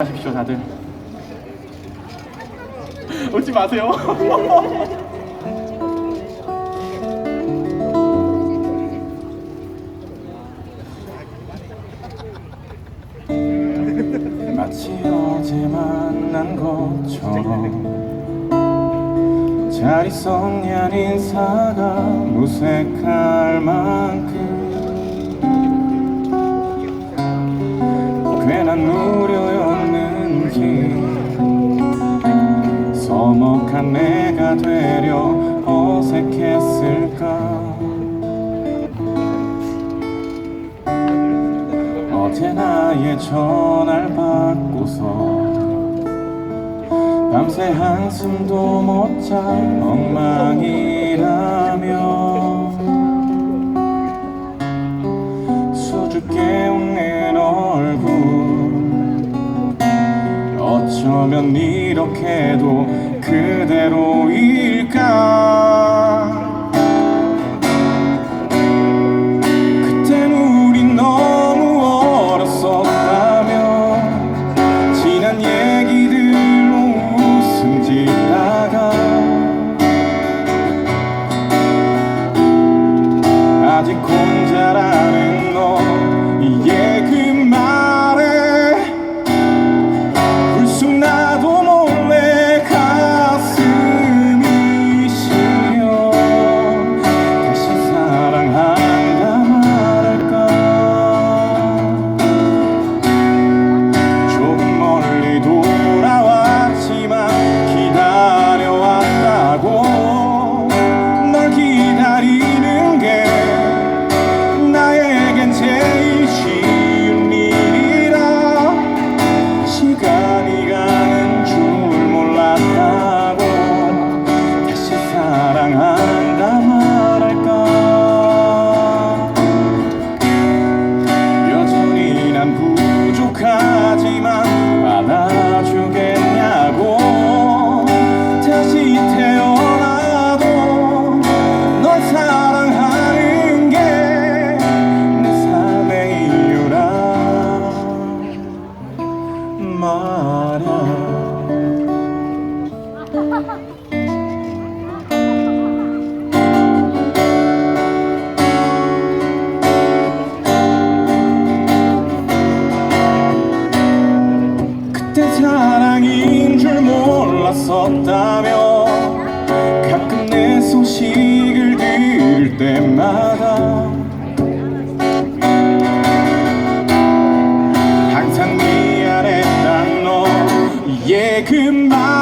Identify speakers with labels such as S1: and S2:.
S1: 하십시오 다들. 웃지 마세요. 마치 어제 만난 것처럼 잘 있었냐는 인사가 무색할 만큼 괜한 우려였 서먹한 내가 되려 어색했을까? 어제 나의 전화를 받고서 밤새 한숨도 못 자 엉망이라며 수줍게 웃는 얼굴 어쩌면 이렇게도 그대로일까? 그땐 우린 너무 어렸었다며 지난 얘기들로 웃음 짓다가. 아직 혼자라는 사랑인 줄 몰랐었다며 가끔 내 소식을 들을 때마다 항상 미안했단 너 이게 그 말.